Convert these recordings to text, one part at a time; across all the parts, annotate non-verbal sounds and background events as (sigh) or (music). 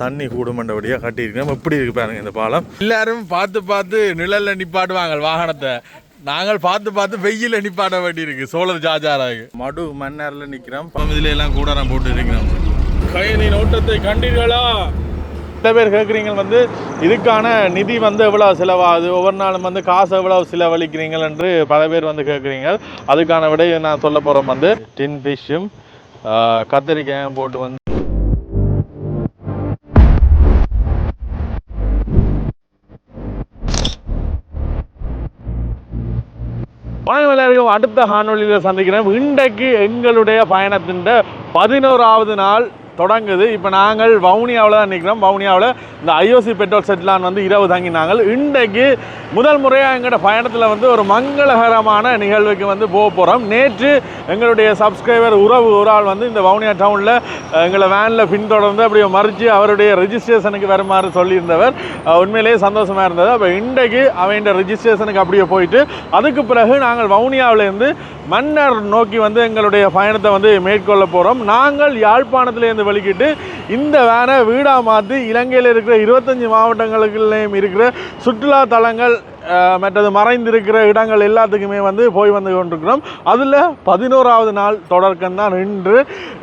தண்ணி கூடுமண்டபடியாக கட்டியிருக்கோம் எப்படி இருக்கு பாருங்க இந்த பாலம். எல்லாரும் பார்த்து பார்த்து நிழல்ல நிப்பாட்டுவாங்க வாகனத்தை. நாங்கள் பார்த்து பார்த்து வெயில நிப்பாட்ட வேண்டியிருக்கு. சோழர் ஜாஜாராக. மடு மன்னர்ல நிற்கிறோம் இதுல எல்லாம் கூடாரம் போட்டு இருக்கிறோம். கயனின் ஓட்டத்தை கண்டீர்களா? சில பேர் கேட்குறீங்க வந்து இதுக்கான நிதி வந்து எவ்வளோ செலவாகுது? ஒவ்வொரு நாளும் வந்து காசு எவ்வளோ செலவழிக்கிறீங்க என்று பல பேர் வந்து கேட்குறீங்க அதுக்கான விடையை நான் சொல்ல போகிறோம் வந்து. டின் ஃபிஷ்ஷும் கத்திரிக்காயும் போட்டு வந்து மீண்டும் அடுத்த காணொலியில் சந்திக்கிறேன். இன்றைக்கு எங்களுடைய பயணத்தின் பதினோராவது நாள் தொடங்குது. இப்போ நாங்கள் வவுனியாவில் தான் நிற்கிறோம் வவுனியாவில் இந்த ஐஓசி பெட்ரோல் செட்லான் வந்து இரவு தங்கினாங்க. இன்றைக்கு முதல் முறையாக எங்களோட பயணத்தில் வந்து ஒரு மங்களகரமான நிகழ்வுக்கு வந்து போக போகிறோம் நேற்று எங்களுடைய சப்ஸ்கிரைபர் உறவு ஒரு ஆள் வந்து இந்த வவுனியா டவுனில் எங்களை வேனில் பின்தொடர்ந்து அப்படியே மறித்து அவருடைய ரிஜிஸ்ட்ரேஷனுக்கு வருமாறு சொல்லியிருந்தவர். உண்மையிலேயே சந்தோஷமாக இருந்தது. அப்போ இன்றைக்கு அவன் ரிஜிஸ்ட்ரேஷனுக்கு அப்படியே போயிட்டு அதுக்கு பிறகு நாங்கள் வவுனியாவிலேருந்து மன்னர் நோக்கி வந்து எங்களுடைய பயணத்தை வந்து மேற்கொள்ள போகிறோம் நாங்கள் யாழ்ப்பாணத்திலேருந்து வெளிக்கிட்டு இந்த வேனை வீடாக மாற்றி இலங்கையில் இருக்கிற இருபத்தஞ்சி மாவட்டங்களுக்குள்ளேயும் இருக்கிற சுற்றுலா தலங்கள் மற்றது மறைந்திருக்கிற இடங்கள் எல்லாத்துக்குமே வந்து போய் வந்து கொண்டிருக்கிறோம். அதில் பதினோராவது நாள் தொடர்க்கம் தான் இன்று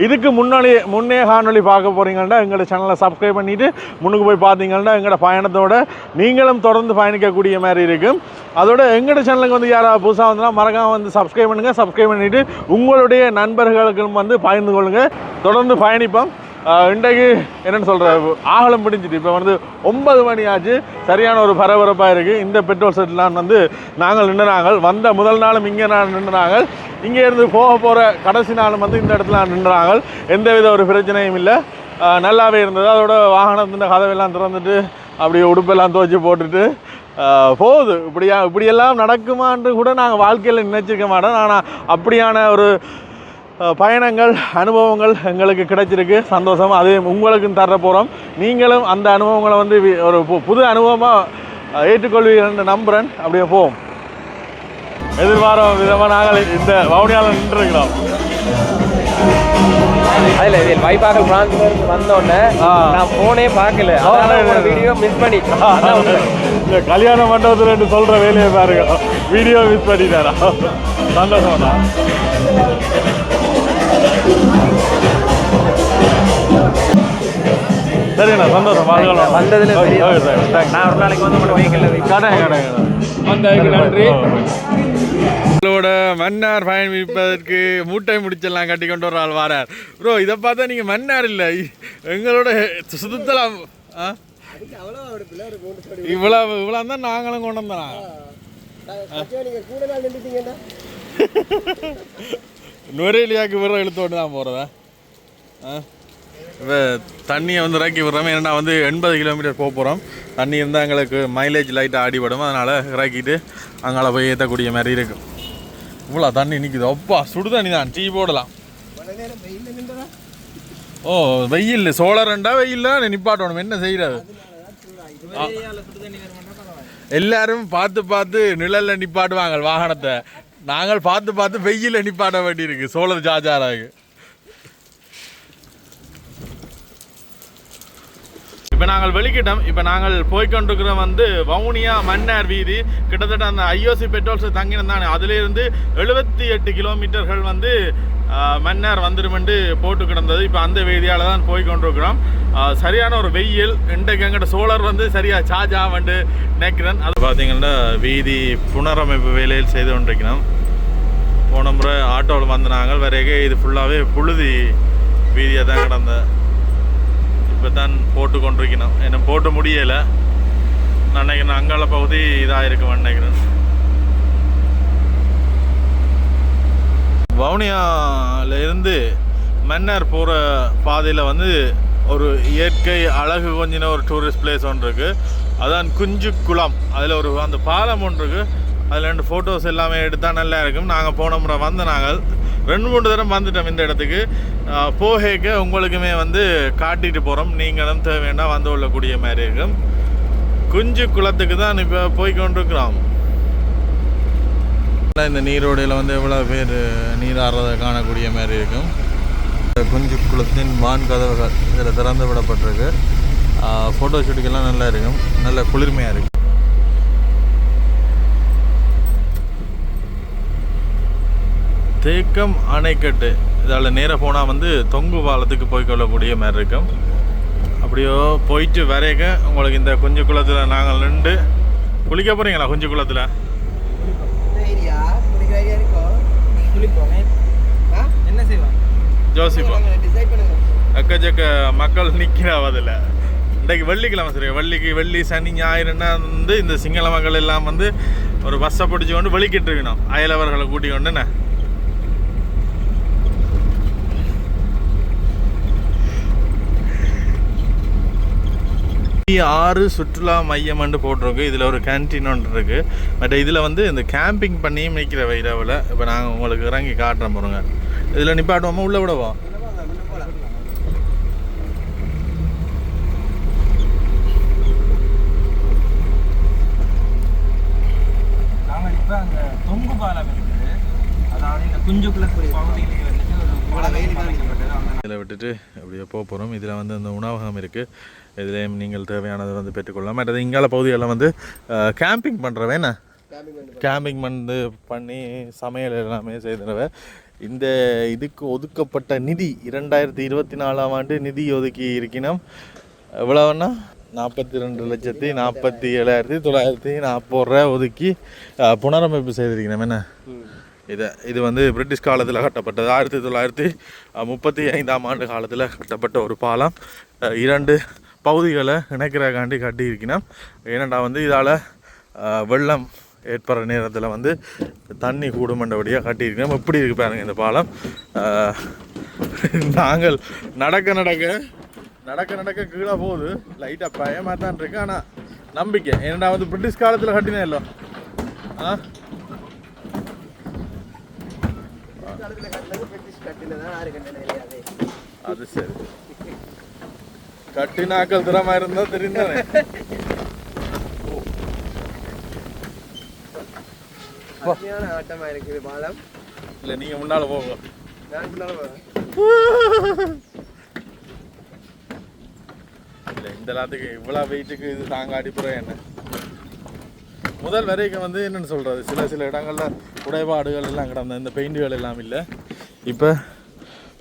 இதுக்கு முன்னாடி முன்னே காணொலி பார்க்க போகிறீங்கன்னா எங்களோட சேனலை சப்ஸ்கிரைப் பண்ணிவிட்டு முன்னுக்கு போய் பார்த்தீங்கன்னா எங்களோட பயணத்தோட நீங்களும் தொடர்ந்து பயணிக்கக்கூடிய மாதிரி இருக்கும். அதோட எங்களோட சேனலுக்கு வந்து யாராவது புதுசாக வந்தனா மறக்காமல் வந்து சப்ஸ்கிரைப் பண்ணுங்கள் சப்ஸ்கிரைப் பண்ணிவிட்டு உங்களுடைய நண்பர்களுக்கும் வந்து பகிர்ந்து கொள்ளுங்கள் தொடர்ந்து பயணிப்போம். இன்றைக்கு என்னென்னு சொல்கிற ஆகலம் பிடிச்சிட்டு இப்போ வந்து ஒன்பது மணி ஆச்சு சரியான ஒரு பரபரப்பாக இருக்குது இந்த பெட்ரோல் செட்லாம் வந்து நாங்கள் நின்றுனாங்கள் வந்த முதல் நாளும் இங்கே நான் நின்றுனாங்கள் இங்கே இருந்து போக போகிற கடைசி நாளும் வந்து இந்த இடத்துல நின்றுனாங்க எந்தவித ஒரு பிரச்சனையும் இல்லை. நல்லாவே இருந்தது. அதோட வாகனத்தின் கதவெல்லாம் திறந்துட்டு அப்படியே உடுப்பெல்லாம் துவச்சி போட்டுட்டு போகுது. இப்படியா இப்படியெல்லாம் நடக்குமான்னு கூட நாங்கள் வாழ்க்கையில் நினைச்சிருக்க மாட்டோம். ஆனால் அப்படியான ஒரு பயணங்கள் அனுபவங்கள் எங்களுக்கு கிடைச்சிருக்கு. சந்தோஷம் அது உங்களுக்கும் தர போகிறோம் நீங்களும் அந்த அனுபவங்களை வந்து ஒரு பு- புது அனுபவமாக ஏற்றுக்கொள்வீர்கள் நம்புகிறேன் அப்படியே போவோம். எதிர்பாராத விதமாக நாங்கள் இந்த வவுனியாவில் நின்றுருக்கிறோம். அதுல இது வைபாகல் பிரான்ச்ல இருந்து வந்த உடனே ஆ. நான் போனே பார்க்கல. வீடியோ மிஸ் பண்ணி. இந்த கல்யாண மண்டபத்தில் சொல்கிற வேலையை பாருங்க. வீடியோ மிஸ் பண்ணிட்டாரா? சந்தோஷம் சரிண்ணா சந்தோஷம். வாழ்க்கலாம் வந்ததுல. நான் ஒரு நாளைக்கு வந்து உங்களோட வெஹிக்கிள்ல கடை கடை வந்ததுக்கு நன்றி. உங்களோட மன்னார் பயணிப்பதற்கு மூட்டை முடிச்செல்லாம் கட்டி கொண்டு ஒரு ஆள் வாரார். ப்ரோ இதை பார்த்தா நீங்கள் மன்னார் இல்லை. எங்களோட சுத்தலாம் ஆ? இவ்வளவு இவ்வளோ தான் நாங்களும் கொண்டு வந்தோம். நுரையிலியாக்கு விடுற இழுத்தோடு தான் போகிறதா இப்போ தண்ணியை வந்து இறக்கி விடுறோம். ஏன்னா வந்து எண்பது கிலோமீட்டர் போக போகிறோம் தண்ணி இருந்தால் எங்களுக்கு மைலேஜ் லைட்டாக அடிபடும். அதனால் இறக்கிட்டு அங்கால போய் ஏற்றக்கூடிய மாதிரி இருக்கும் இவ்வளோ தண்ணி நிற்குது அப்பா சுடு தண்ணி தான். டீ போடலாம். ஓ வெயில். சோழரண்டா வெயில் தான். நிப்பாட்டணும். என்ன செய்கிறது எல்லாரும் பார்த்து பார்த்து நிழலில் நிப்பாட்டுவாங்க வாகனத்தை. நாங்கள் பார்த்து பார்த்து வெயில் நிப்பாட்ட வேண்டியிருக்கு. சோழர் ஜாஜாராக. இப்போ நாங்கள் வெளிக்கிட்டோம். இப்போ நாங்கள் போய்கொண்டிருக்கிற வந்து வவுனியா மன்னார் வீதி கிட்டத்தட்ட அந்த ஐஓசி பெட்ரோல்ஸ் தங்கினிருந்தானே அதுலேருந்து எழுபத்தி எட்டு கிலோமீட்டர்கள் வந்து மன்னார் வந்துருமெண்டு போட்டு கிடந்தது. இப்போ அந்த வீதியால் தான் போய் கொண்டிருக்கிறோம் சரியான ஒரு வெயில். இன்றைக்கு எங்கிட்ட சோலார் வந்து சரியாக சார்ஜ் ஆகண்டு நினைக்கிறேன். அது பார்த்தீங்கன்னா வீதி புனரமைப்பு வேலையில் செய்து கொண்டிருக்கிறோம். போன முறை ஆட்டோவில் வந்து நாங்கள் வரைக்கும் இது ஃபுல்லாகவே புழுதி வீதியாக தான் கிடந்தேன். இப்போ தான் போட்டு கொண்டிருக்கணும். என்ன போட்டு முடியலை. நான் நினைக்கிறேன் அங்கால பகுதி இதாக இருக்குமென்னு நினைக்கிறேன். வவுனியால இருந்து மன்னர் போகிற பாதையில் வந்து ஒரு இயற்கை அழகு கொஞ்சின ஒரு டூரிஸ்ட் பிளேஸ் ஒன்று இருக்குது அதான் குஞ்சு குளம் அதில் ஒரு அந்த பாலம் ஒன்று இருக்குது அதில் ரெண்டு ஃபோட்டோஸ் எல்லாமே எடுத்தால் நல்லா இருக்கும். நாங்கள் போன முறை வந்த நாங்கள் ரெண்டு மூணு தடவை வந்துட்டோம் இந்த இடத்துக்கு. போகேக்க உங்களுக்குமே வந்து காட்டிட்டு போகிறோம் நீங்களும் தேவைன்னா வந்து கொள்ளக்கூடிய மாதிரி இருக்கும். குஞ்சு குளத்துக்கு தான் இப்போ போய் கொண்டிருக்கிறோம். இந்த நீரோடையில் வந்து எவ்வளோ பேர் நீராடுறதை காணக்கூடிய மாதிரி இருக்கும். இந்த குஞ்சு குளத்தின் வான் கதவுகள் இதில் திறந்து விடப்பட்டிருக்கு. ஃபோட்டோ ஷூட்டுக்கெல்லாம் நல்லா இருக்கும். நல்ல குளிர்மையாக இருக்கும் தேக்கம் அணைக்கட்டு. இதால் நேராக போனால் வந்து தொங்கு பாலத்துக்கு போய் கொள்ளக்கூடிய மாதிரி இருக்கும். அப்படியோ போயிட்டு வரைக்க உங்களுக்கு இந்த குஞ்சு குளத்தில் நாங்கள் நின்று குளிக்க போகிறீங்களா குஞ்சு குளத்தில்? ஜோசிப்பா டிசைட் பண்ணுங்க. எக்கச்சக்க மக்கள் நிற்கிறாவ அதில் இன்றைக்கு வெள்ளிக்கிழமை சரி வெள்ளிக்கு வெள்ளி சனி ஞாயிறுன்னா வந்து இந்த சிங்கள மக்கள் எல்லாம் வந்து ஒரு பஸ்ஸை பிடிச்சி கொண்டு வெளிக்கிட்டு இருக்கணும். அயலவர்களை கூட்டி கொண்டு ஆறு சுற்றுலா மையம்னு போட்டிருக்கு. இதில் ஒரு கேன்டீன் ஒன்று இருக்குது பட் இதில் வந்து இந்த கேம்பிங் பண்ணி மேய்க்கிற வைரவில் இப்போ நாங்கள் உங்களுக்கு இறங்கி காட்டுறோம் பாருங்க. இதில் நிப்பாட்டுவோமா? உள்ளே விடவா? தொங்கு பாலம் இருக்குது. அதாவது இந்த குஞ்சுக்குள்ள வந்துட்டு இதில் விட்டுட்டு அப்படியே போக போகிறோம் இதில் வந்து அந்த உணவகம் இருக்குது இதில் நீங்கள் தேவையானதை வந்து பெற்றுக்கொள்ளலாம். மற்றது இங்கால பகுதிகளில் வந்து கேம்பிங் பண்ணுறவன் என்ன? கேம்பிங் வந்து பண்ணி சமையல் எல்லாமே செய்தவ இந்த இதுக்கு ஒதுக்கப்பட்ட நிதி இரண்டாயிரத்தி இருபத்தி நாலாம் ஆண்டு நிதி ஒதுக்கி இருக்கணும் எவ்வளவுன்னா? நாற்பத்தி ரெண்டு லட்சத்தி நாற்பத்தி ஏழாயிரத்தி தொள்ளாயிரத்தி நாற்பது ரூபா ஒதுக்கி புனரமைப்பு செய்திருக்கணும் என்ன? இதை இது வந்து பிரிட்டிஷ் காலத்தில் கட்டப்பட்டது. ஆயிரத்தி தொள்ளாயிரத்தி முப்பத்தி ஐந்தாம் ஆண்டு காலத்தில் கட்டப்பட்ட ஒரு பாலம். இரண்டு பகுதிகளை இணைக்கிறக்காண்டி கட்டியிருக்கணும். ஏனண்டா வந்து இதால் வெள்ளம் ஏற்படுற நேரத்தில் வந்து தண்ணி கூடுமண்டபடியாக கட்டியிருக்கணும். எப்படி இருக்கு பாருங்க இந்த பாலம். நாங்கள் நடக்க நடக்க நடக்க நடக்க கீழே போகுது. லைட்டாக பயமாக தான் இருக்கு. ஆனால் நம்பிக்கை. ஏன்னா வந்து பிரிட்டிஷ் காலத்தில் கட்டினேன் இல்லை. ஆ? கட்டினதான் ஆறு கட்டின கட்டினாக்கள் திறமா இருந்தா தெரிந்தானே அருமையான ஆட்டமா இருக்குது பாலம் இல்ல நீங்க முன்னால போங்க நான் பின்னால போறேன். இல்ல இந்த எல்லாத்துக்கு இவ்வளவு வெயிட்டுக்கு இது தாங்க அடிப்புறம் என்ன முதல் வரைக்கும் வந்து என்னன்னு சொல்றது? சில சில இடங்கள்ல உடைபாடுகள் எல்லாம் கிடந்த இந்த பெயிண்டுகள் எல்லாம் இல்லை இப்போ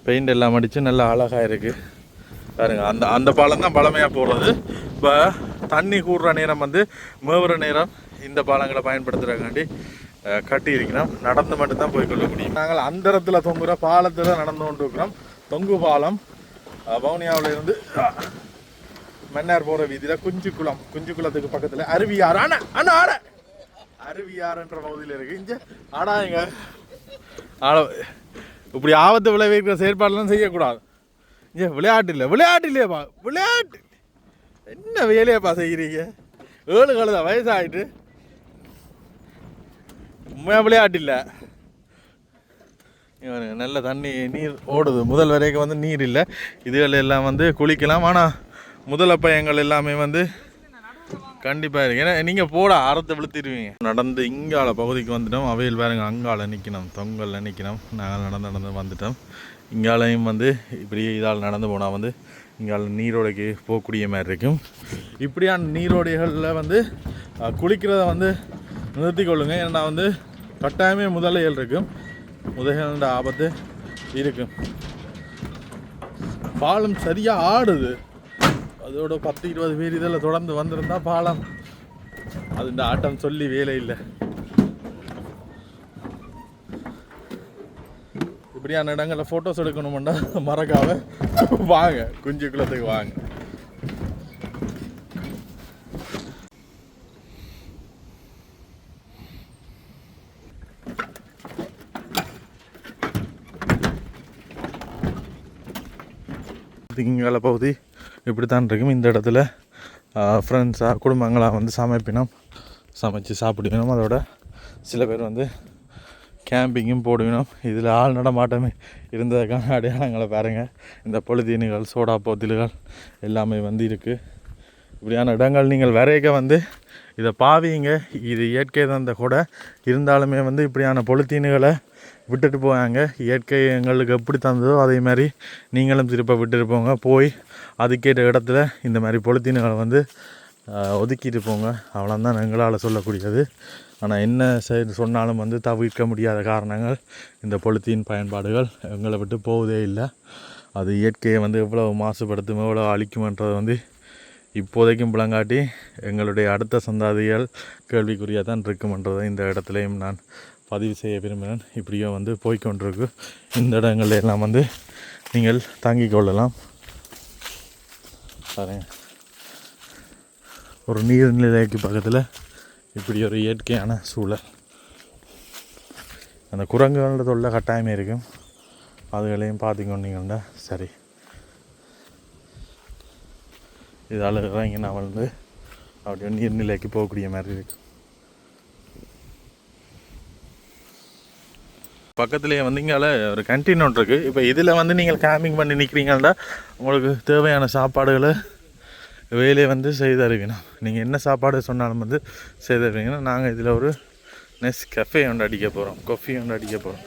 பெயிண்ட் எல்லாம் அடிச்சு நல்லா அழகா இருக்கு பாருங்க அந்த அந்த பாலம் தான் பழமையாக போடுறது இப்போ தண்ணி கூடுற நேரம் வந்து மேவுற நேரம் இந்த பாலங்களை பயன்படுத்துகிறக்காண்டி அஹ், கட்டி இருக்கிறோம் நடந்து மட்டும்தான் போய் கொள்ள முடியும். நாங்கள் அந்தரத்தில் தொங்குகிற பாலத்தில் நடந்து கொண்டு இருக்கிறோம் தொங்கு பாலம் வவுனியாவில் இருந்து மன்னார் போகிற வீதியில் குஞ்சுக்குளம். குஞ்சுக்குளத்துக்கு பக்கத்தில் அருவியாறு. அண்ணா அண்ணா ஆட அருவியாறுன்ற பகுதியில் இருக்கு. இங்கே ஆடாங்க ஆட இப்படி ஆபத்து விளைவிக்கிற செயற்பாடெல்லாம் செய்யக்கூடாது. ஏ விளையாட்டு இல்லை விளையாட்டு இல்லையாப்பா விளையாட்டு. என்ன வேலையாப்பா செய்கிறீங்க ஏழு கழுதா வயசாயிட்டு. உண்மையாக விளையாட்டு இல்லை. நல்ல தண்ணி நீர் ஓடுது. முதல் வரைக்கும் வந்து நீர் இல்லை. இதுகள் எல்லாம் வந்து குளிக்கலாம். ஆனால் முதல பையங்கள் எல்லாமே வந்து கண்டிப்பாக இருக்கு. ஏன்னா நீங்கள் போட அறத்தை விழுத்திடுவீங்க நடந்து இங்கால பகுதிக்கு வந்துட்டோம். அவையில் பாருங்க அங்கால நிற்கணும் தொங்கலில் நிற்கணும் நாங்கள் நடந்து நடந்து வந்துட்டோம். இங்காலையும் வந்து இப்படி இதால் நடந்து போனால் வந்து இங்கால நீரோடைக்கு போகக்கூடிய மாதிரி இருக்கும். இப்படியான நீரோடைகளில் வந்து குளிக்கிறத வந்து நிறுத்தி கொள்ளுங்க ஏன்னா வந்து கட்டாயமே முதலைகள் இருக்கும். முதல்களோட ஆபத்து இருக்கும். பாலம் சரியாக ஆடுது. அதோட பத்து இருபது பேர் இதில் தொடர்ந்து வந்திருந்தால் பாலம். அது இந்த ஆட்டம் சொல்லி வேலை இல்லை. இப்படியான இடங்களில் ஃபோட்டோஸ் எடுக்கணுமெண்டா மறக்காம வாங்க. குஞ்சு குளத்துக்கு வாங்க. திங்கள பகுதி இப்படி தான் இருக்கும். இந்த இடத்துல ஃப்ரெண்ட்ஸாக குடும்பங்களாக வந்து சமைப்பினோம் சமைச்சு சாப்பிடுவினோம். அதோட சில பேர் வந்து கேம்பிங்கும் போடுவினோம். இதில் ஆள் நடமாட்டமே இருந்ததுக்கான அடையாளங்களை பாருங்கள் இந்த பொழுதீனுகள் சோடா போத்தில்கள் எல்லாமே வந்து இருக்குது இப்படியான இடங்கள் நீங்கள் வரைக்க வந்து இதை பாவிங்க. இது இயற்கை தந்த கூட. இருந்தாலுமே வந்து இப்படியான பொழுத்தீனுகளை விட்டுட்டு போவாங்க. இயற்கை எங்களுக்கு எப்படி தந்ததோ அதே மாதிரி நீங்களும் திருப்ப விட்டுட்டு போங்க. போய் அதுக்கேற்ற இடத்துல இந்த மாதிரி பொழுத்தீனுகளை வந்து ஒதுக்கிட்டு போங்க. அவ்வளோதான் எங்களால் சொல்லக்கூடியது. ஆனால் என்ன செய்து சொன்னாலும் வந்து தவிர்க்க முடியாத காரணங்கள் இந்த பொலித்தீன் பயன்பாடுகள் எங்களை விட்டு போவதே இல்லை. அது இயற்கையை வந்து எவ்வளோ மாசுபடுத்தும் எவ்வளோ அழிக்குமன்றது வந்து இப்போதைக்கும் புலங்காட்டி எங்களுடைய அடுத்த சந்தாதிகள் கேள்விக்குறியாக தான் இருக்குமன்றதை இந்த இடத்துலையும் நான் பதிவு செய்ய விரும்பினேன் இப்படியோ வந்து போய்கொண்டிருக்கு இந்த இடங்கள்ல எல்லாம் வந்து நீங்கள் தாங்கிக் கொள்ளலாம். பாருங்க. ஒரு நீர்நிலைக்கு பக்கத்தில் இப்படி ஒரு இயற்கையான சூழல். அந்த குரங்குகளோட தொல்லை கட்டாயமே இருக்கும். அதுகளையும் பார்த்துக்கொண்டீங்கன்னா சரி. இதால் இறங்கி நான் வந்து அப்படியே நீர்நிலைக்கு போகக்கூடிய மாதிரி இருக்கும் பக்கத்துலேயே வந்து இங்கால ஒரு கேன்டீன் ஒன்று இருக்குது இப்போ இதில் வந்து நீங்கள் கேம்பிங் பண்ணி நிற்கிறீங்கன்னா உங்களுக்கு தேவையான சாப்பாடுகளை வேலையை வந்து செய்து அறிவினோம் நீங்கள் என்ன சாப்பாடு சொன்னாலும் வந்து செய்து அறிவிங்கன்னா நாங்கள் இதில் ஒரு நெஸ் கஃபே ஒன்று அடிக்க போகிறோம் கொஃபி ஒன்று அடிக்க போகிறோம்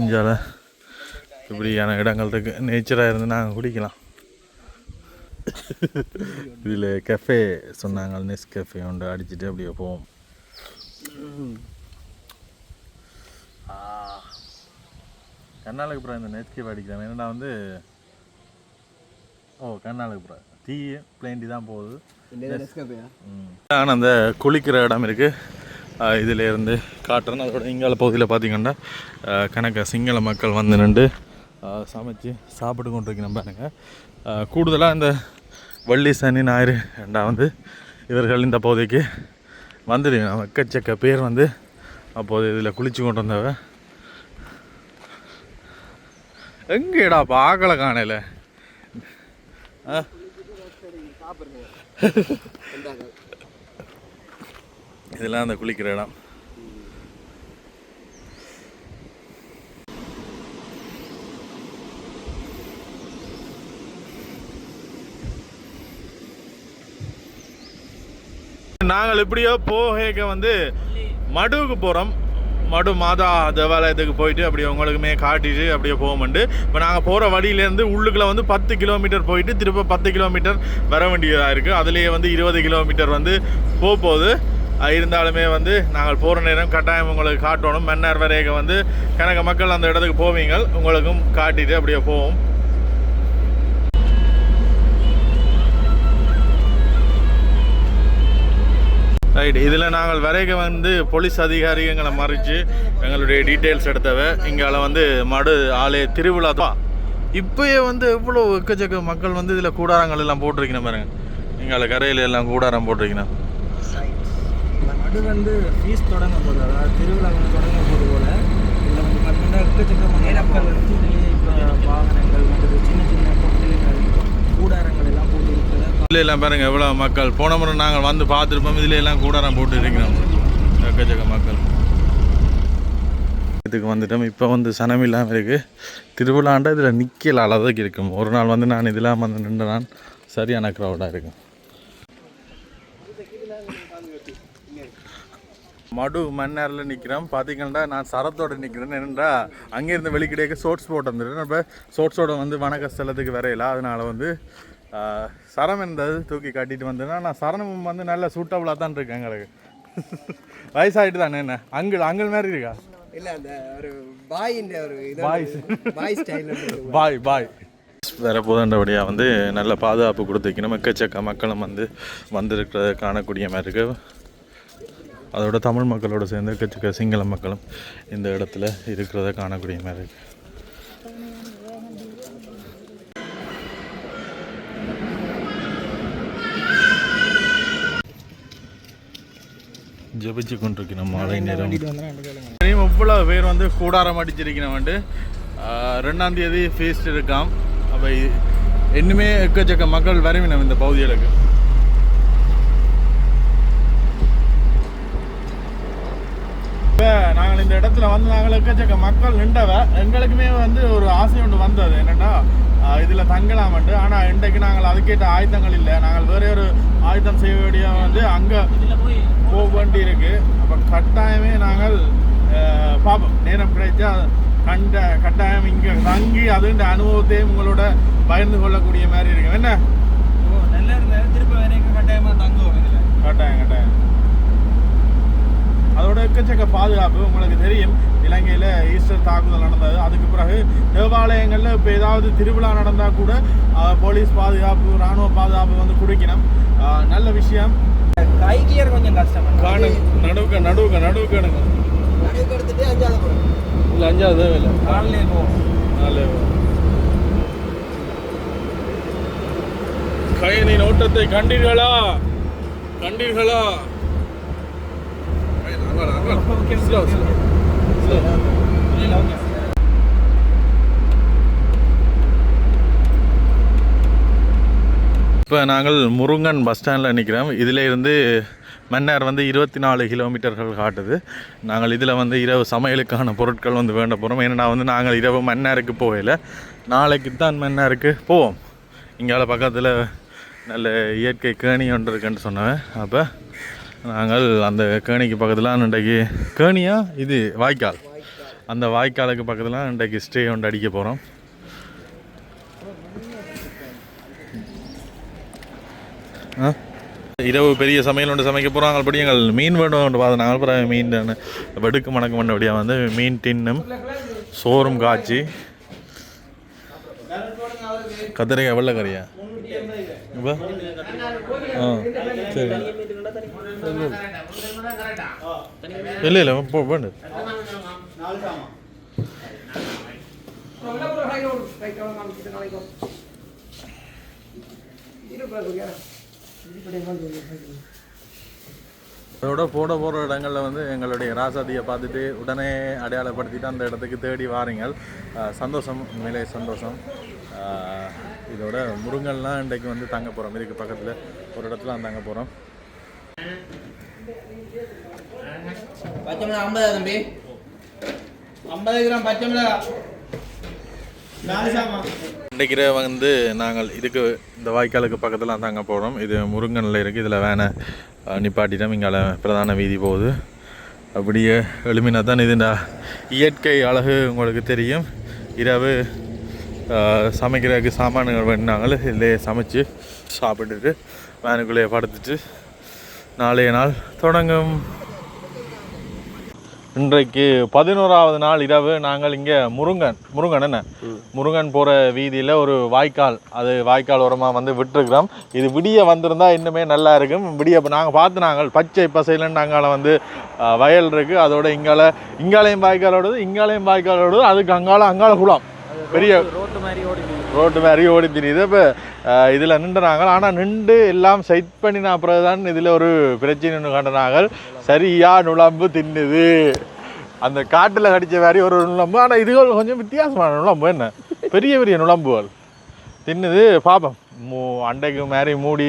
இஞ்சால இப்படியான இடங்கள் இருக்குது நேச்சராக இருந்து நாங்கள் குடிக்கலாம். இதில் கஃபே சொன்னாங்க. நெஸ் கஃபே ஒன்று அடிச்சுட்டு அப்படியே போவோம். கண்ணாலுக்கு அப்புறம் இந்த நெஸ் அடிக்கிறாங்க அடிக்கிறேன் வந்து ஓ கண்ணாலுக்கு அப்புறம் டீ பிளேன் டீ தான் போகுது. ஆனால் அந்த குளிக்கிற இடம் இருக்குது இதில் இருந்து காட்டுறேன். அதோட இங்கால பகுதியில் பார்த்தீங்கன்னா கணக்க சிங்கள மக்கள் வந்து நின்று சமைச்சு சாப்பிட்டு கொண்டிருக்கணும் பாருங்க. கூடுதலாக இந்த வள்ளி சனி ஞாயிறு ரெண்டா வந்து இவர்கள் இந்த பகுதிக்கு வந்துடுங்க எக்கச்சக்க பேர் வந்து அப்போது இதில் குளிச்சு கொண்டு வந்தவ. எங்கேடா பார்க்கல காணல. ஆ இதெல்லாம் அந்த குளிக்கிற இடம். நாங்கள் இப்படியோ போக வந்து மடுவுக்கு போகிறோம் மடு மாதா தேவாலயத்துக்கு போயிட்டு அப்படியே உங்களுக்குமே காட்டிட்டு அப்படியே போகும்ண்டு இப்போ நாங்கள் போகிற வழியிலேருந்து உள்ளுக்குள்ள வந்து பத்து கிலோமீட்டர் போயிட்டு திரும்ப பத்து கிலோமீட்டர் வர வேண்டியதாக இருக்குது அதுலேயே வந்து இருபது கிலோமீட்டர் வந்து போகும்போது போகுது இருந்தாலுமே வந்து நாங்கள் போகிற நேரம் கட்டாயம் உங்களுக்கு காட்டணும். மன்னர் வரைக்கும் வந்து கணக்கு மக்கள் அந்த இடத்துக்கு போவீங்க உங்களுக்கும் காட்டிட்டு அப்படியே போவோம். ரைட். இதில் நாங்கள் வரைக வந்து போலீஸ் அதிகாரி எங்களை மறித்து எங்களுடைய டீட்டெயில்ஸ் எடுத்தவ இங்கால வந்து மடு ஆலய திருவிழா தான் இப்போயே வந்து எவ்வளோ எக்கச்சக்க மக்கள் வந்து இதில் கூடாரங்கள் எல்லாம் போட்டிருக்கணும் பாருங்க. இங்கால கரையில் எல்லாம் கூடாரம் போட்டிருக்கணும். இந்த மடு வந்து ஃபீஸ் தொடங்க போது அதாவது திருவிழா வந்து தொடங்க போது போல் இதில் வந்து பார்த்தீங்கன்னா எக்கச்சக்கமான மக்கள் வந்து இதுலேயே இப்போ வாகனங்கள் மற்றது சின்ன சின்ன கொட்டைகள் கூடாரங்கள் எல்லாம் போட்டு இருக்கிறத இதில் எல்லாம் எவ்வளோ மக்கள். போன முறை நாங்கள் வந்து பார்த்துருப்போம் இதில் எல்லாம் கூடாரம் போட்டு இருக்கிறோம். எக்கச்சக்க மக்கள். இதுக்கு வந்துட்டோம். இப்போ வந்து சனம் இல்லாமல் இருக்குது திருவிழாண்டா இதில் நிற்கல அளவுக்கு இருக்கும். ஒரு நாள் வந்து நான் இதெல்லாம் வந்து நின்று நான் சரியான க்ரௌடாக இருக்கும். மடு மண்ணேரில் நிற்கிறோம் பார்த்தீங்கன்னா நான் சரத்தோட நிற்கிறேன் என்னென்றா அங்கேருந்து வெளிக்கிடையே ஷோர்ட்ஸ் போட்டு வந்துடுறேன் இப்போ ஷோர்ட்ஸோட வந்து வணக்க ஸ்தலத்துக்கு வரையில. அதனால் வந்து சரம் இருந்தது தூக்கி கட்டிட்டு வந்தேன்னா நான் சரணம் வந்து நல்ல சூட்டபுளாக தான் இருக்கேன் எங்களுக்கு. வயசாகிட்டு தானே என்ன? அங்கிள் அங்கிள் மாதிரி இருக்கா? இல்ல அந்த ஒரு பாயின் ஒரு பாய் பாய் ஸ்டைல் பாய் பாய். வேற போதண்டபடியாக வந்து நல்ல பாதுகாப்பு கொடுத்துக்கணும். எக்கச்சக்க மக்களும் வந்து வந்திருக்கிறத காணக்கூடிய மாதிரி இருக்கு. அதோட தமிழ் மக்களோட சேர்ந்து எக்கச்சக்க சிங்கள மக்களும் இந்த இடத்துல இருக்கிறத காணக்கூடிய மாதிரி இருக்கு. ஜபிச்சு கொண்டிருக்கணும் மாலை நேரம். தெரியும் இவ்வளோ பேர் வந்து கூடாரம் அடிச்சிருக்கிறவன்ட்டு ரெண்டாம் தேதி ஃபீஸ்ட் இருக்காம். அப்போ இன்னுமே எக்கச்சக்க மக்கள் வருவினம் இந்த பகுதிகளுக்கு. இப்போ நாங்கள் இந்த இடத்துல வந்து நாங்கள் எக்கச்சக்க மக்கள் நின்றவ எங்களுக்குமே வந்து ஒரு ஆசை ஒன்று வந்தது. என்னென்னா இதில் தங்கலாமட்டு ஆனால் இன்றைக்கு நாங்கள் அதுக்கேற்ற ஆயுதங்கள் இல்லை. நாங்கள் வேற ஒரு ஆயுதம் செய்ய வேண்டிய வந்து அங்கே போக வேண்டி இருக்கு. அப்போ கட்டாயமே நாங்கள் பார்ப்போம் நேரம் கிடைச்சா கண்ட கட்டாயம் இங்கே தங்கி அதுன்ற அனுபவத்தையும் உங்களோட பகிர்ந்து கொள்ளக்கூடிய மாதிரி இருக்கும். என்ன? ஓ நல்லா இருந்தாலும் திரும்ப வேற எங்க கட்டாயமா தங்குவோம் இதுல? கட்டாயம் கட்டாயம். அதோட எக்கச்சக்க பாதுகாப்பு உங்களுக்கு தெரியும். இலங்கையில் ஈஸ்டர் தாக்குதல் நடந்தது. அதுக்கு பிறகு தேவாலயங்களில் இப்போ ஏதாவது திருவிழா நடந்தால் கூட போலீஸ் பாதுகாப்பு இராணுவ பாதுகாப்பு வந்து குடிக்கணும். நல்ல விஷயம். கைகியர் கொஞ்சம் கஷ்டம். காணும் நடுவுக்க நடுவுக்க நடுவுக்க எடுங்க. நடுவுக்கு எடுத்துட்டு அஞ்சாவது போறோம். இல்லை அஞ்சாவது தேவையில்லை. காலையிலே போவோம். நாலு கயனின் ஓட்டத்தை கண்டீர்களா? கண்டீர்களா? Okay Slow, slow. இல்லை ஓகே. இப்போ நாங்கள் முருங்கன் பஸ் ஸ்டாண்டில் நிற்கிறோம். இதில் இருந்து மன்னார் வந்து இருபத்தி நாலு கிலோமீட்டர்கள் காட்டுது. நாங்கள் இதில் வந்து இரவு சமையலுக்கான பொருட்கள் வந்து வேண்ட போகிறோம் ஏன்னா வந்து நாங்கள் இரவு மன்னருக்கு போகல. நாளைக்கு தான் மன்னருக்கு போவோம். இங்கால பக்கத்தில் நல்ல இயற்கை கேணி ஒன்று இருக்குன்னு சொன்னேன் அப்போ நாங்கள் அந்த கேணிக்கு பக்கத்தில் இன்றைக்கு கேணியா? இது வாய்க்கால். அந்த வாய்க்காலுக்கு பக்கத்தில் இன்றைக்கு ஸ்டே ஒன்று அடிக்க போகிறோம் இரவு பெரிய சமையல் ஒன்று சமைக்க போகிறோம் அப்படி எங்கள் மீன் வேண்டும் ஒன்று பார்த்து நாங்கள் பிறகு மீன் வெடுக்கு மணக்கு பண்ணபடியாக வந்து மீன் டின்னும் சோறும் காய்ச்சி. கத்திரிக்காய் வெள்ளைக்கறியா? இப்போ ஆ சரி. இல்லை இல்லை போ வேண்டு. அதோட போட போகிற இடங்களில் வந்து எங்களுடைய ராசாதியை பார்த்துட்டு உடனே அடையாளப்படுத்திட்டு அந்த இடத்துக்கு தேடி வாரீங்கள். சந்தோஷம் உண்மையிலே சந்தோஷம். இதோட முருங்கல்லாம் இன்றைக்கு வந்து தங்க போகிறோம் இதுக்கு பக்கத்தில் ஒரு இடத்துல தங்க போகிறோம் பச்சை மிளகா ஐம்பதா தம்பி? ஐம்பது கிராம் பச்சை மிளகா. நாலு இன்றைக்கு வந்து நாங்கள் இதுக்கு இந்த வாய்க்காலுக்கு பக்கத்தில் தாங்க போகிறோம் இது முருங்கனில் இருக்குது இதில் வேனை நிப்பாட்டிடம் நிப்பாட்டிட்டோம். இங்கால பிரதான வீதி போகுது. அப்படியே எளிமைனா தான் இது இயற்கை அழகு உங்களுக்கு தெரியும். இரவு சமைக்கிறதுக்கு சாமான்கள் வேணுனாங்களே இதிலே சமைச்சு சாப்பிட்டுட்டு வேனுக்குள்ளேயே படுத்துட்டு நாளைய நாள் தொடங்கும். இன்றைக்கு பதினோராவது நாள் இரவு நாங்கள் இங்கே முருங்கன் முருங்கன் என்ன? முருங்கன் போகிற வீதியில் ஒரு வாய்க்கால் அது வாய்க்கால் ஓரமாக வந்து விட்டுருக்குறோம். இது விடிய வந்திருந்தா இன்னுமே நல்லா இருக்கும். விடிய நாங்கள் பார்த்து நாங்கள் பச்சை பசையிலன்னு அங்கால வந்து வயல் இருக்குது அதோட இங்கால இங்காலையும் வாய்க்காலோடது இங்காலையும் வாய்க்காலோடது அதுக்கு அங்கால அங்கால குளம். பெரிய ரோட்டு மாதிரி ரோட்டு மாதிரி ஓடி தெரியுது. இப்போ இதில் நின்றுனாங்க ஆனால் நின்று எல்லாம் செட் பண்ணின பிறகு தான் இதில் ஒரு பிரச்சனை ஒன்று கண்டனாங்க சரியா நுழம்பு தின்னுது. அந்த காட்டில் கடித்த மாதிரி ஒரு நுழம்பு. ஆனால் இதுகள் கொஞ்சம் வித்தியாசமான நுழம்பு. என்ன? பெரிய பெரிய நுழம்புகள். தின்னுது. பாப்பம். மூ அண்டைக்கு மாதிரி மூடி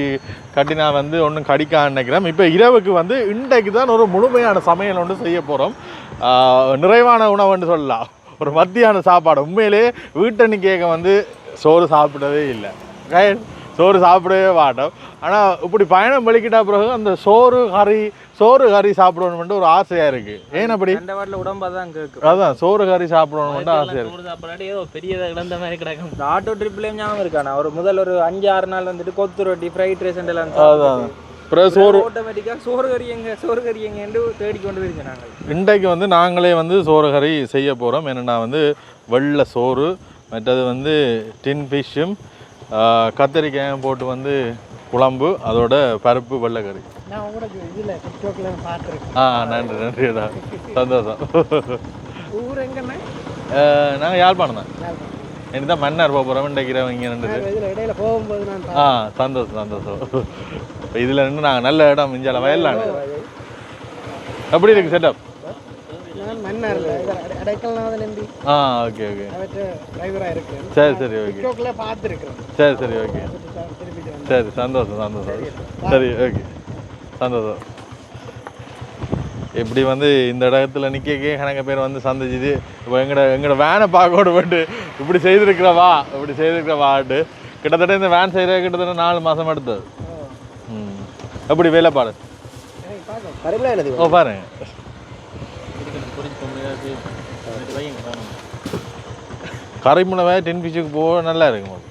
கட்டினா வந்து ஒன்றும் கடிக்க நினைக்கிறோம் இப்போ இரவுக்கு வந்து இன்றைக்கு தான் ஒரு முழுமையான சமையல் ஒன்று செய்ய போகிறோம் நிறைவான உணவுன்னு சொல்லலாம். ஒரு மத்தியான சாப்பாடு. உண்மையிலே வீட்டணி கேட்க வந்து சோறு சாப்பிடவே இல்லை? சோறு சாப்பிடவே மாட்டோம். ஆனால் இப்படி பயணம் வெளிக்கிட்டா பிறகு அந்த சோறு கறி சோறு கறி சாப்பிடணும்னு ஒரு ஆசையாக இருக்குது ஏன் அப்படி? அந்த வாட்டில் உடம்பா தான் கேட்கும் அதான் சோறு கறி சாப்பிடணும்னு ஆசையாக இருக்குது சாப்பிடாட்டி ஏதோ பெரியதை இழந்த மாதிரி கிடக்கும். இந்த ஆட்டோ ட்ரிப்லேயும் ஞாபகம் இருக்காண்ணா ஒரு முதல் ஒரு அஞ்சு ஆறு நாள் வந்துட்டு கொத்து ரொட்டி ஃப்ரைட் ரைஸ் எல்லாம் அதான் பிறகு சோறு ஆட்டோமேட்டிக்காக சோறு கறி எங்க சோறு கறி எங்கன்னு தேடி கொண்டு போயிருக்கோம் நாங்கள். இன்றைக்கு வந்து நாங்களே வந்து சோறு கறி செய்ய போகிறோம் என்னென்னா வந்து வெள்ளை சோறு மற்றது வந்து டின் ஃபிஷ்ஷும் கத்திரிக்காயும் போட்டு வந்து குழம்பு அதோட பருப்பு வெள்ளைக்கறி. ஆ நன்றி நன்றிடா சந்தோஷம். நாங்கள் யாழ்ப்பாணம் தான். எனக்கு தான் மன்னார் போக போகிறோம் இன்றைக்கு இங்கே நின்றுது இதில் இடையில போகும்போது நான் ஆ சந்தோஷம் சந்தோஷம். இதில் நின்று நாங்கள் நல்ல இடம் இஞ்சால வயல்லாம் எப்படி இருக்கு செட்டப் மன்னாரில். அடைக்கல்நாதன் எம்பி. ஆ ஓகே ஓகே அவற்றை டிரைவராக இருக்கேன். சரி சரி ஓகே டிக்டாக்ல சரி சரி ஓகே சரி சந்தோஷம் சந்தோஷம். சரி ஓகே சந்தோஷம். இப்படி வந்து இந்த இடத்துல நிற்க கணக்க பேர் வந்து சந்திச்சுது. இப்போ எங்கட எங்கட வேனை பார்க்க விட்டு இப்படி செய்திருக்கிறவா இப்படி செய்திருக்கிறவாட்டு கிட்டத்தட்ட இந்த வேன் செய்கிற கிட்டத்தட்ட நாலு மாதம் எடுத்தது. ம். எப்படி வேலைப்பாடு? ஓ பாருங்க. கரைமுனை டின் பிச்சுக்கு போக நல்லா இருக்கும்?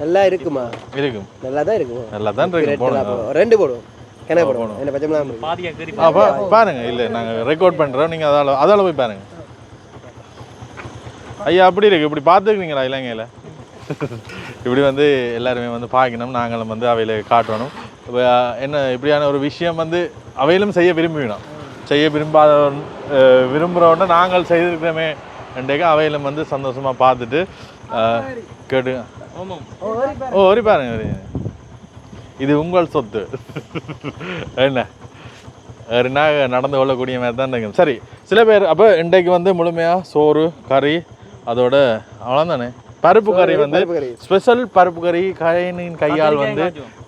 நல்லா இருக்குமா? இருக்கும். நல்லா தான் இருக்குமா நல்லா தான் இருக்கு ரெண்டு போடுவோம். ரெண்டு போடுவோம். கிணறு போடுவோம். என்ன பச்சை மிளகாய் இருக்கு. பாதியா கறி அப்போ பாருங்க. இல்லை நாங்கள் ரெக்கார்ட் பண்ணுறோம் நீங்கள் அதால் அதால் போய் பாருங்க. ஐயா அப்படி இருக்கு. இப்படி பார்த்துருக்கீங்களா இலங்கையில்? இப்படி வந்து எல்லாருமே வந்து பார்க்கணும் நாங்களும் வந்து அவையில் காட்டணும். இப்ப, என்ன இப்படியான ஒரு விஷயம் வந்து அவையிலும் செய்ய விரும்பினோம் செய்ய விரும்பாத விரும்புகிறவொன்னே நாங்கள் செய்திருக்கிறோமே. ரெண்டேக்கு அவையிலும் வந்து சந்தோஷமாக பார்த்துட்டு கேட்டு ஓ ஒரு பாருங்க. இது உங்கள் சொத்து. என்ன? ஒரு நாள் நடந்து கொள்ளக்கூடிய மாதிரி தான் இருக்கும் சரி சில பேர் அப்போ இன்றைக்கு வந்து முழுமையாக சோறு கறி அதோட அவ்வளோதானே பருப்பு கறி வந்து. ஸ்பெஷல் பருப்பு கறி காயனின் கையால் வந்து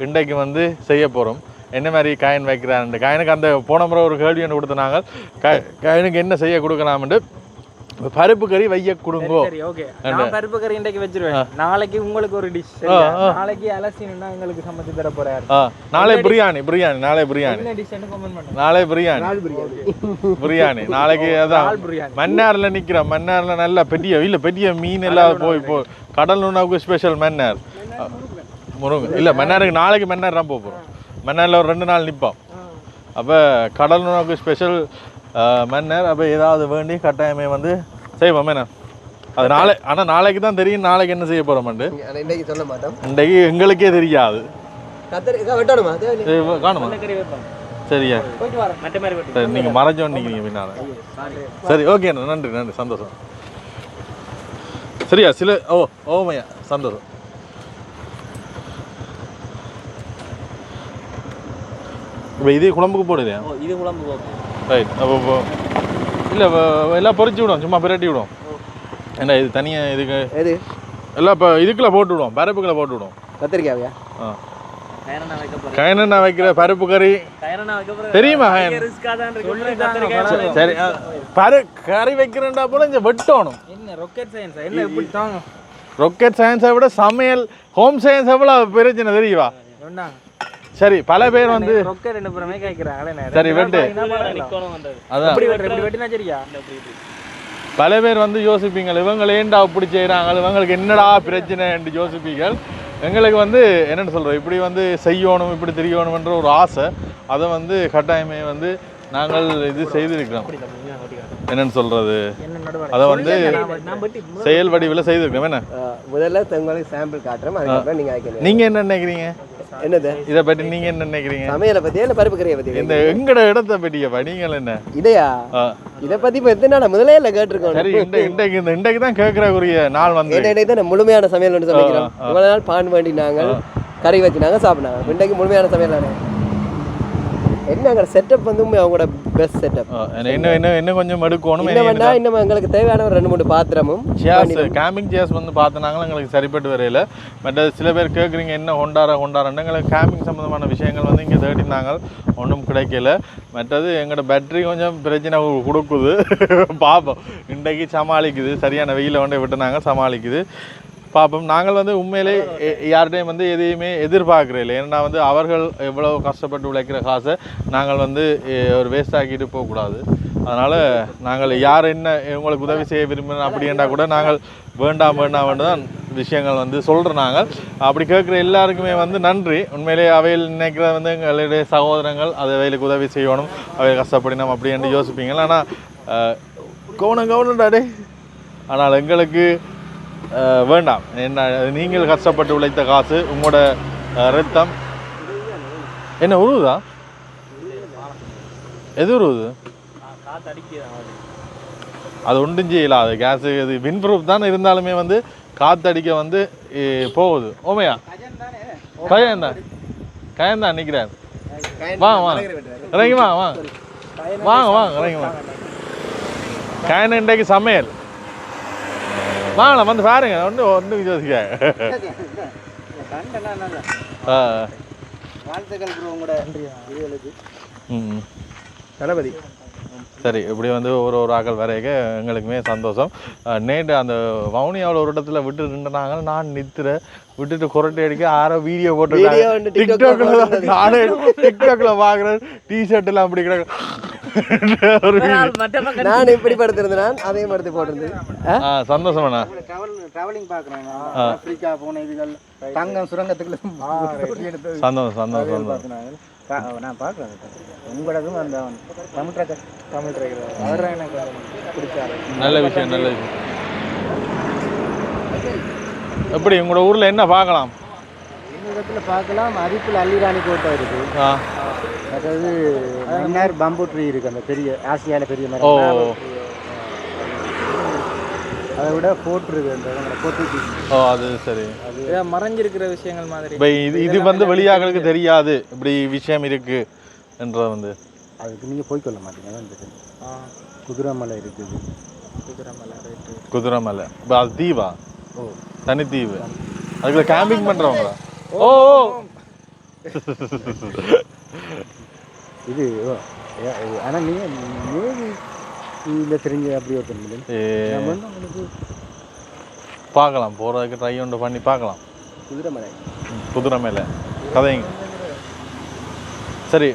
இன்றைக்கு வந்து செய்ய போகிறோம் என்ன மாதிரி காயின் வைக்கிறாரு? காயனுக்கு அந்த போன முறை ஒரு கேள்வி ஒன்று கொடுத்தனாங்க. க காயனுக்கு என்ன செய்ய கொடுக்கலாம்னு. பருப்பு கறி வைய கொடுங்கோ. சரி ஓகே நான் பருப்பு கறி இன்றைக்கு வச்சிருவேன். நாளைக்கு உங்களுக்கு ஒரு டிஷ் நாளைக்கு அலசினா எங்களுக்கு சமைச்சு தர போறாரு. நாளை பிரியாணி பிரியாணி நாளை பிரியாணி. நாளை பிரியாணி. நாள் பிரியாணி. (laughs) பிரியாணி நாளைக்கு அதான். மன்னார்ல நிக்கிறோம் மன்னார்ல நல்லா பெரிய இல்ல பெரிய மீன் எல்லாம் போய் போ கடல் உணவுக்கு ஸ்பெஷல் மன்னார். முருங்கை இல்ல மன்னாருக்கு நாளைக்கு மன்னார் தான் போக போறோம். மன்னார்ல ஒரு ரெண்டு நாள் நிப்போம். அப்ப கடல் உணவுக்கு ஸ்பெஷல் மன்னர் அப்ப ஏதாவது வேண்டி கட்டாயமே வந்து செய்வோம். என்ன? அது நாளை ஆனா நாளைக்கு தான் தெரியும் நாளைக்கு என்ன செய்ய போறோம்ண்டு ஆனா இன்னைக்கு சொல்ல மாட்டோம். இன்றைக்கு எங்களுக்கே தெரியாது. காணுமா? சரியா? சரி நீங்க மறைஞ்சோன்னு நிக்கிறீங்க பின்னால. சரி ஓகே நன்றி நன்றி. சந்தோஷம். சரியா? சில ஓ ஓமையா. சந்தோஷம். இப்போ இது குழம்புக்கு போடுலையா ஓ இது குழம்பு போகும் ரைட் அப்போ இல்லை எல்லாம் பொரிச்சு விடும். சும்மா பிரட்டி விடும். ஏன்னா இது தனியாக இதுக்கு எது? எல்லாம் இப்போ இதுக்குள்ள போட்டு விடும். பருப்புக்குள்ள போட்டு விடும். கத்திரிக்காயா? ஆ. கயனண்ணா வைக்கிற பருப்பு கறி. தெரியுமா கயன்? சரி பரு கறி வைக்கிறேன்டா போல இங்கே வெட்டணும். என்ன ராக்கெட் சயின்ஸ் என்ன இப்படி தாங்க? ராக்கெட் சயின்ஸை விட சமையல் ஹோம் சயின்ஸ் எவ்வளோ பிரச்சனை தெரியுவா ஒண்ணா சரி பல பேர் வந்து ரொக்க ரெண்டு பேருமே கேட்கிறாங்களே சரி, வெட்டு. அதான். அப்படி பல பேர் வந்து யோசிப்பீங்க இவங்க ஏன்டா இப்படி செய்கிறாங்க இவங்களுக்கு என்னடா பிரச்சனை என்று யோசிப்பீங்க எங்களுக்கு வந்து என்னென்னு சொல்கிறோம் இப்படி வந்து செய்யணும் இப்படி தெரியணும்ன்ற ஒரு ஆசை. அதை வந்து கட்டாயமே வந்து நாங்கள் இது செய்திருக்கிறோம். என்னன்னு நடுவார அதை வந்து செயல் வடிவில் செய்திருக்கிறோம் என்ன? முதல்ல உங்களுக்கு சாம்பிள் காட்டுறோம் அதுக்கப்புறம் நீங்க நீங்கள் என்ன நினைக்கிறீங்க? என்னது? இதை பற்றி நீங்கள் என்ன நினைக்கிறீங்க? சமையலை பத்தியா இல்ல பருப்பு கறியை பத்தி இந்த எங்கட இடத்தை பற்றியப்பா நீங்கள் என்ன? இதையா? இதை பத்தி இப்ப எத்தனை முதலே இல்ல கேட்டிருக்கோம். சரி இந்த இன்றைக்கு இந்த இன்றைக்கு தான் கேட்குறக்குரிய நாள் வந்து. இன்றைக்கு தான் முழுமையான சமையல் ஆ. இவ்வளவு நாள் பான் வேண்டி நாங்கள் கறி வச்சுனாங்க சாப்பிட்டாங்க. இன்றைக்கு முழுமையான சமையல் தானே? என்ன எங்களோட செட்டப் வந்து அவங்களோட பெஸ்ட் செட்டப் இன்னும் இன்னும் இன்னும் கொஞ்சம் எடுக்கணும் இன்னும் வேணா இன்னும் எங்களுக்கு தேவையான ஒரு ரெண்டு மூணு பாத்திரமும் சேர்ஸ் கேம்பிங் சேர்ஸ் வந்து பார்த்தனாங்களும் எங்களுக்கு சரிப்பட்டு வரையில. பட் சில பேர் கேட்குறீங்க என்ன கொண்டாட கொண்டாடன்னு எங்களுக்கு கேம்பிங் சம்மந்தமான விஷயங்கள் வந்து இங்கே தேடினாங்க ஒன்றும் கிடைக்கல. மற்றது எங்களோட பேட்டரி கொஞ்சம் பிரச்சனை கொடுக்குது. (laughs) பார்ப்போம் இன்றைக்கு சமாளிக்குது. சரியான வெயில வந்து விட்டுனாங்க சமாளிக்குது. பார்ப்போம் நாங்கள் வந்து உண்மையிலே யார்கிட்டையும் வந்து எதையுமே எதிர்பார்க்குறோம் இல்லை. ஏன்னா வந்து அவர்கள் எவ்வளோ கஷ்டப்பட்டு உழைக்கிற காசை நாங்கள் வந்து ஒரு வேஸ்ட் ஆக்கிட்டு போகக்கூடாது. அதனால் நாங்கள் யார் என்ன உங்களுக்கு உதவி செய்ய விரும்புகிறோம் அப்படின்னா கூட நாங்கள் வேண்டாம் வேண்டாம் வேண்டாம் விஷயங்கள் வந்து சொல்கிறோம் நாங்கள். அப்படி கேட்குற எல்லாருக்குமே வந்து நன்றி. உண்மையிலேயே அவையில் நினைக்கிற வந்து எங்களுடைய சகோதரங்கள் அது அவைகளுக்கு உதவி செய்யணும் அவை கஷ்டப்படினோம் அப்படி என்று யோசிப்பீங்க. ஆனால் கவனம் கவனம்டாடே ஆனால் எங்களுக்கு வேண்டாம். என்ன நீங்கள் கஷ்டப்பட்டு உழைத்த காசு உங்களோட ரத்தம். என்ன உருவுதா எது உருவுது அது ஒன்றும் செய்யல. அது கேஸு இது வின்ப்ரூஃப் தான் இருந்தாலுமே வந்து காத்தடிக்க வந்து போகுது. ஓமையா கயன் தான். நிற்கிறார் வாங்க வாங்க இறங்கி வாங்க வாங்க வாங்க வாங்க இறங்கி வாங்க கயன் இன்றைக்கு சமையல். வாங்கலாம் வந்து பாருங்க ஒன்று ஒன்றும் யோசிக்க ஆ. வாழ்த்துக்கள் தளபதி. சரி இப்படி வந்து ஒரு ஒரு ஆக்கள் வரைக்க எங்களுக்குமே சந்தோஷம். நேற்று அந்த வவுனியாவில் ஒரு இடத்துல விட்டு நின்றுனாங்க நான் நித்துற விட்டுட்டு குரட்டை அடிக்க ஆரோ வீடியோ போட்டு டிக்டாக்ல. நானே டிக்டாக்ல பார்க்குறேன் டிஷர்ட் எல்லாம் அப்படி கிடக்கு. நான் எப்படி படுத்திருந்தேன் அதே படுத்து போட்டிருந்தேன். சந்தோஷமாண்ணா. ட்ராவல் ட்ராவலிங் பார்க்குறாங்க. ஆப்பிரிக்கா போன இதுகள் தங்கம் சுரங்கத்துக்குள்ள சந்தோஷம் சந்தோஷம் சந்தோஷம். பா- நான் பார்க்குறேன் உங்களதும் அந்த தமிழ் ட்ராக்கர் தமிழ் ட்ராக்கர் அவர் எனக்கு பிடிச்சாரு நல்ல விஷயம் நல்ல விஷயம். எப்படி உங்களோட ஊரில் என்ன பார்க்கலாம்? இந்த இடத்துல பார்க்கலாம். அரிப்பில் அல்லிராணி கோட்டை இருக்கு. ஆ. அதாவது மன்னார் பம்பு ட்ரீ இருக்கு அந்த பெரிய ஆசியாவில் பெரிய மரம். அதை விட ஃபோர்ட் இருக்கு அந்த போர்ட்டுகீஸ் ஓ அது சரி. அது மறைஞ்சிருக்கிற விஷயங்கள் மாதிரி. இப்போ இது இது வந்து வெளியாங்களுக்கு தெரியாது. இப்படி விஷயம் இருக்கு என்றது வந்து. அதுக்கு நீங்கள் போய்க்கொள்ள மாட்டீங்க அதான் குதிரைமலை இருக்குது. குதிரைமலை ரைட்டு குதிரைமலை. இப்போ அது தீவா? ஓ. தனித்தீவு. அதுக்குள்ள கேம்பிங் பண்ணுறவங்களா ஓ இது ஆனால் நீங்கள் நேவி இதில் தெரிஞ்ச அப்படி நம்ம வந்து உங்களுக்கு பார்க்கலாம். போகிறதுக்கு ட்ரை ஒன்று பண்ணி பார்க்கலாம். குதிரைமலை. ம், குதிரை மேலே கதைங்க. சரி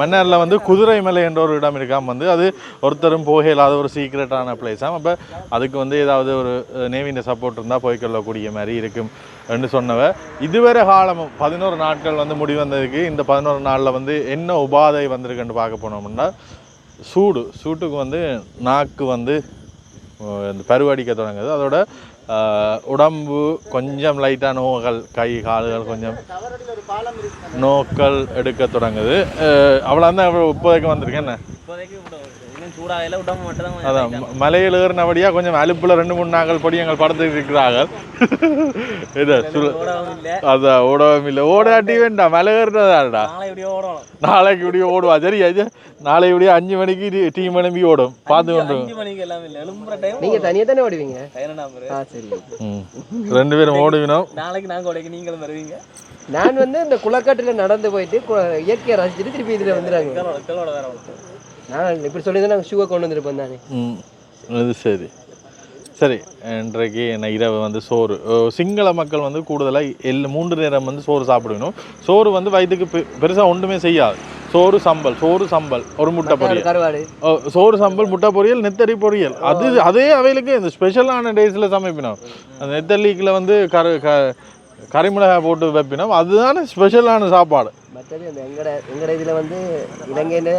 மன்னாரில் வந்து குதிரை மலை என்ற ஒரு இடம் இருக்காம வந்து. அது ஒருத்தரும் போக இல்லாத ஒரு சீக்ரெட்டான பிளேஸாம் அப்போ அதுக்கு வந்து ஏதாவது ஒரு நேவியின் சப்போர்ட் இருந்தால் போய்க்கொள்ளக்கூடிய மாதிரி இருக்கும் என்று சொன்னவ. இதுவரை காலமும் பதினோரு நாட்கள் வந்து முடிவந்ததுக்கு இந்த பதினோரு நாளில் வந்து என்ன உபாதை வந்திருக்குன்னு பார்க்க போனோம்னா சூடு சூட்டுக்கு வந்து நாக்கு வந்து இந்த பருவடிக்க தொடங்குது. அதோட உடம்பு கொஞ்சம் லைட்டாக நோய்கள் கை கால்கள் கொஞ்சம் நோக்கள் எடுக்க தொடங்குது. அவ்வளோ தான் இப்போதைக்கு வந்திருக்கேன் என்ன? அதான் மலையில் ஏறினபடியாக கொஞ்சம் அலுப்பில் ரெண்டு மூணு நாங்கள் பொடியங்கள் படுத்துட்டு இருக்கிறார்கள். (laughs) இது சுடு ஓடவும் இல்லை. அதான் ஓடவும் இல்லை. ஓடாட்டி வேண்டாம் மலை ஏறினதாடா நாளைக்கு இப்படி ஓடுவா. சரி ஐயா நாளை இப்படியே அஞ்சு மணிக்கு டீம் எழும்பி ஓடும். பார்த்து கொண்டு அஞ்சு மணிக்கு எல்லாம் இல்லை எழும்புற டைம் நீங்க தனியா தானே ஓடுவீங்க? ரெண்டு பேரும் ஓடுவினோம். நாளைக்கு நாங்கள் உடைக்க நீங்களும் வருவீங்க? நான் வந்து இந்த குளக்காட்டுல நடந்து போயிட்டு இயற்கையை ரசிச்சுட்டு திருப்பி இதுல வந்துடுறாங்க. நான் இப்படி சொல்லி தான் நாங்கள் ஷூவை கொண்டு வந்துருப்போம் தானே. ம் அது சரி. சரி இன்றைக்கு என்ன இரவு வந்து சோறு. சிங்கள மக்கள் வந்து கூடுதலாக எல் மூன்று நேரம் வந்து சோறு சாப்பிடணும். சோறு வந்து வயிற்றுக்கு பெ பெருசாக ஒன்றுமே செய்யாது. சோறு சம்பல் சோறு சம்பல் ஒரு முட்டை பொரியல். சோறு சம்பல் முட்டை பொரியல் நெத்தரி பொரியல். அது அதே அவைகளுக்கு இந்த ஸ்பெஷலான டேஸில் சமைப்பினோம். அந்த நெத்தலிக்கில் வந்து கரு க கறிமிளகாய் போட்டு வைப்பினோம். அதுதானே ஸ்பெஷலான சாப்பாடு. மற்றது எங்கட எங்கட இதுல வந்து இலங்கையில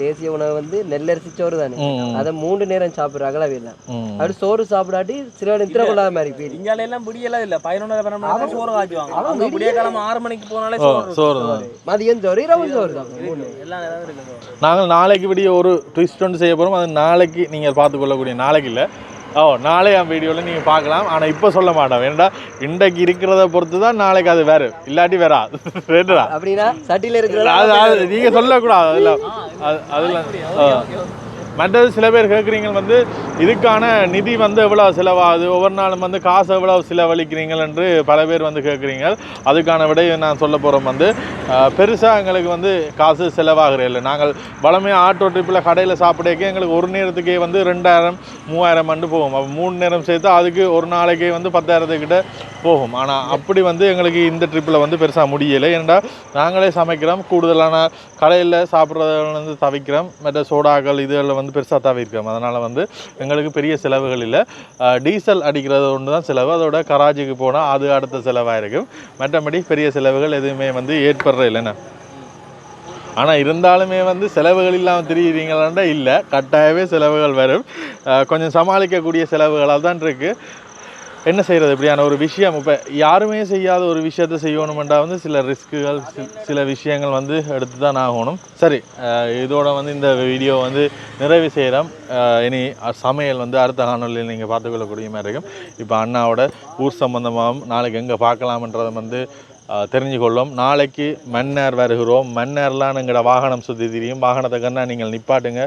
தேசிய உணவு வந்து நெல்லரிசி சோறு தானே. அதை மூன்று நேரம் சாப்பிட்றாங்க அவையெல்லாம் ம் அப்படி சோறு சாப்பிடாட்டி சில நித்திர கொள்ளாத மாதிரி போயிடு இங்கால எல்லாம் பிடியெல்லாம் இல்லை. பதினொன்றரை பன்னெண்டு சோறு காய்ச்சுவாங்க. அவங்க விடிய காலம் ஆறு மணிக்கு போனாலே சோறு. சோறு தான். மதியம் சோறு இரவு சோறு தான். நாங்கள் நாளைக்கு விடிய ஒரு ட்விஸ்ட் ஒன்று செய்ய போகிறோம் அது நாளைக்கு நீங்கள் பார்த்துக்கொள்ளக்கூடிய நாளைக்கு இல்லை. ஓ நாளை என் வீடியோவில் நீங்கள் பார்க்கலாம். ஆனால் இப்போ சொல்ல மாட்டோம் ஏன்டா இன்றைக்கு இருக்கிறத பொறுத்து தான் நாளைக்கு அது வேறு. இல்லாட்டி வேறா. (laughs) வேண்டா அப்படின்னா சட்டியில அது இருக்கிற அது நீங்கள் சொல்லக்கூடாது அதில் அது அதில் மற்றது சில பேர் கேட்குறீங்க வந்து இதுக்கான நிதி வந்து எவ்வளோ செலவாகுது? ஒவ்வொரு நாளும் வந்து காசு எவ்வளோ செலவழிக்கிறீங்கள் என்று பல பேர் வந்து கேட்குறீங்க அதுக்கான விடையை நான் சொல்ல போகிறோம் வந்து பெருசாக எங்களுக்கு வந்து காசு செலவாகிற இல்லை நாங்கள் வளமையாக ஆட்டோ ட்ரிப்பில் கடையில் சாப்பிடக்கே எங்களுக்கு ஒரு நேரத்துக்கே வந்து ரெண்டாயிரம் மூவாயிரம் வந்து போகும். அப்போ மூணு நேரம் சேர்த்து அதுக்கு ஒரு நாளைக்கே வந்து பத்தாயிரத்துக்கிட்ட போகும். ஆனால் அப்படி வந்து எங்களுக்கு இந்த ட்ரிப்பில் வந்து பெருசாக முடியலை. ஏன்னா நாங்களே சமைக்கிறோம். கூடுதலான கடையில் சாப்பிட்றத வந்து தவிக்கிறோம். மற்ற சோடாக்கள் இதெல்லாம் வந்து பெருசாக தவிர்க்கிறோம் அதனால் வந்து எங்களுக்கு பெரிய செலவுகள் இல்லை. டீசல் அடிக்கிறது ஒன்று தான் செலவு. அதோட கராச்சிக்கு போனால் அது அடுத்த செலவாக இருக்கும் மற்றபடி பெரிய செலவுகள் எதுவுமே வந்து ஏற்படுற இல்லைண்ணா. ஆனால் இருந்தாலுமே வந்து செலவுகள் இல்லாமல் திரியிறீங்களாண்டா இல்லை. கட்டாயமே செலவுகள் வரும். கொஞ்சம் சமாளிக்கக்கூடிய செலவுகளாக தான் இருக்குது என்ன செய்கிறது இப்படியான ஒரு விஷயம்? இப்போ யாருமே செய்யாத ஒரு விஷயத்தை செய்யணுமெண்டா வந்து சில ரிஸ்க்குகள் சில விஷயங்கள் வந்து எடுத்து தான் ஆகணும். சரி இதோட வந்து இந்த வீடியோ வந்து நிறைவு செய்கிறோம் இனி சமையல் வந்து அடுத்த காணொலியில் நீங்கள் பார்த்துக்கொள்ளக்கூடிய மாதிரி இருக்கும். இப்போ அண்ணாவோட ஊர் சம்மந்தமாகவும் நாளைக்கு எங்கே பார்க்கலாம்ன்றதை வந்து தெரிஞ்சுக்கொள்ளும். நாளைக்கு மன்னர் வருகிறோம். மன்னர்லாம் எங்களோட வாகனம் சுற்றி திரியும். வாகனத்தை கண்ணா நீங்கள் நிப்பாட்டுங்க.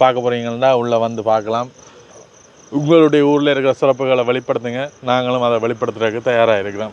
பார்க்க போகிறீங்கன்னா உள்ளே வந்து பார்க்கலாம். உங்களுடைய ஊரில் இருக்கிற சிறப்புகளை வெளிப்படுத்துங்க. நாங்களும் அதை வெளிப்படுத்துறதுக்கு தயாராக இருக்கிறோம்.